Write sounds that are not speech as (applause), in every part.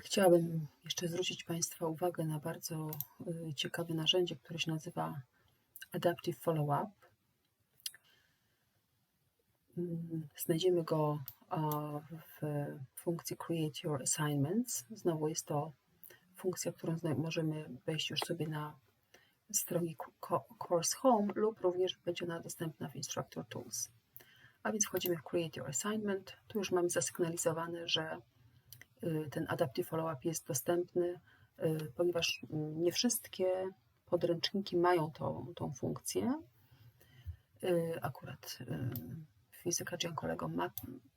Chciałabym jeszcze zwrócić Państwa uwagę na bardzo y, ciekawe narzędzie, które się nazywa Adaptive Follow-up. Mm, Znajdziemy go w funkcji Create Your Assignments. Znowu jest to funkcja, którą możemy wejść już sobie na stronie Co- Course Home lub również będzie ona dostępna w Instructor Tools. A więc wchodzimy w Create Your Assignment. Tu już mamy zasygnalizowane, że ten Adaptive Follow-up jest dostępny, y, ponieważ mm, nie wszystkie podręczniki mają tą, tą funkcję. Y, Akurat y, fizyka Giancolego ma,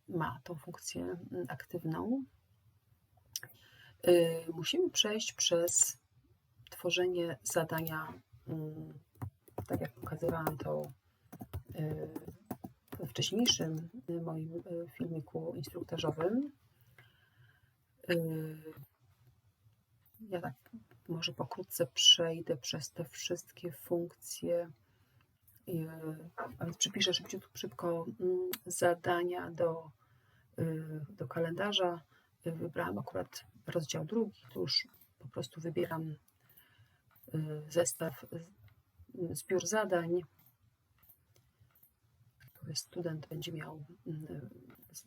ma tą funkcję mm, aktywną. Y, Musimy przejść przez tworzenie zadania, mm, tak jak pokazywałam to y, we wcześniejszym y, moim y, filmiku instruktażowym. Y, Ja tak może pokrótce przejdę przez te wszystkie funkcje. y, A więc przypiszę szybciutko, szybko mm, zadania do, y, do kalendarza. Wybrałam akurat rozdział drugi. Tu już po prostu wybieram zestaw, zbiór zadań, który student będzie miał z-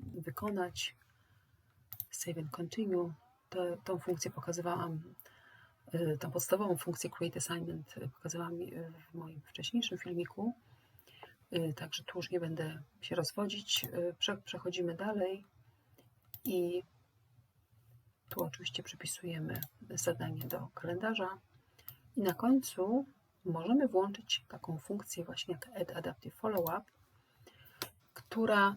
wykonać. Save and continue. Tą funkcję pokazywałam, y, tą podstawową funkcję Create Assignment y, pokazywałam y, w moim wcześniejszym filmiku. Także tu już nie będę się rozwodzić. Prze- Przechodzimy dalej i tu oczywiście przypisujemy zadanie do kalendarza. I na końcu możemy włączyć taką funkcję właśnie jak Add Adaptive Follow-up, która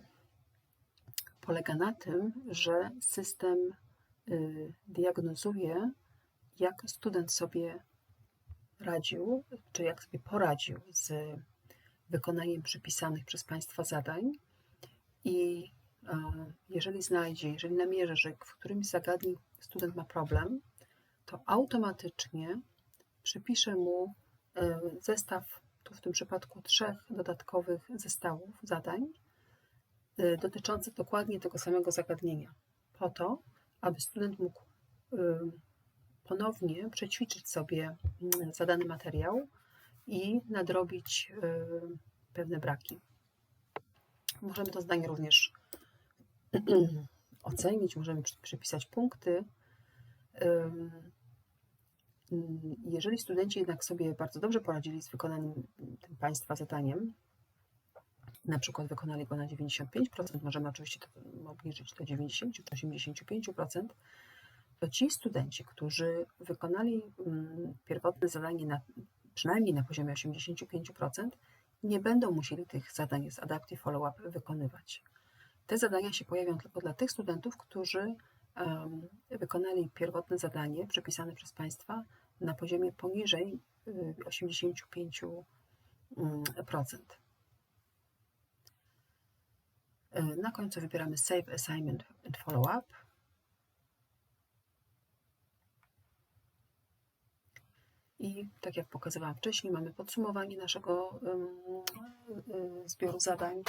polega na tym, że system y, diagnozuje, jak student sobie radził, czy jak sobie poradził z wykonaniem przypisanych przez Państwa zadań. I e, jeżeli znajdzie, jeżeli namierzy, że w którymś z zagadnień student ma problem, to automatycznie przypisze mu e, zestaw, tu w tym przypadku trzech dodatkowych zestawów zadań dotyczących dokładnie tego samego zagadnienia, po to, aby student mógł e, ponownie przećwiczyć sobie mm, zadany materiał i nadrobić e, pewne braki. Możemy to zdanie również (clears throat) ocenić, możemy przy- przypisać punkty. Mm, Jeżeli studenci jednak sobie bardzo dobrze poradzili z wykonanym tym Państwa zadaniem, na przykład wykonali go na 95%, możemy oczywiście to obniżyć do 90 czy 85%, to ci studenci, którzy wykonali mm, pierwotne zadanie na, przynajmniej na poziomie 85%, nie będą musieli tych zadań z Adaptive Follow-up wykonywać. Te zadania się pojawią tylko dla tych studentów, którzy wykonali pierwotne zadanie przypisane przez Państwa na poziomie poniżej y, 85%. Y, Na końcu wybieramy Save Assignment and Follow Up. I tak jak pokazywałam wcześniej, mamy podsumowanie naszego y, zbioru zadań.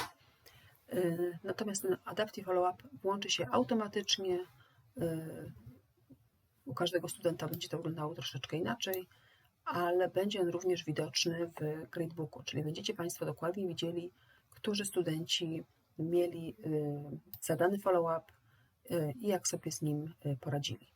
Y, Natomiast ten Adaptive Follow-up włączy się automatycznie. U każdego studenta będzie to wyglądało troszeczkę inaczej, ale będzie on również widoczny w gradebooku, czyli będziecie Państwo dokładnie widzieli, którzy studenci mieli y, zadany follow-up y, i jak sobie z nim y, poradzili.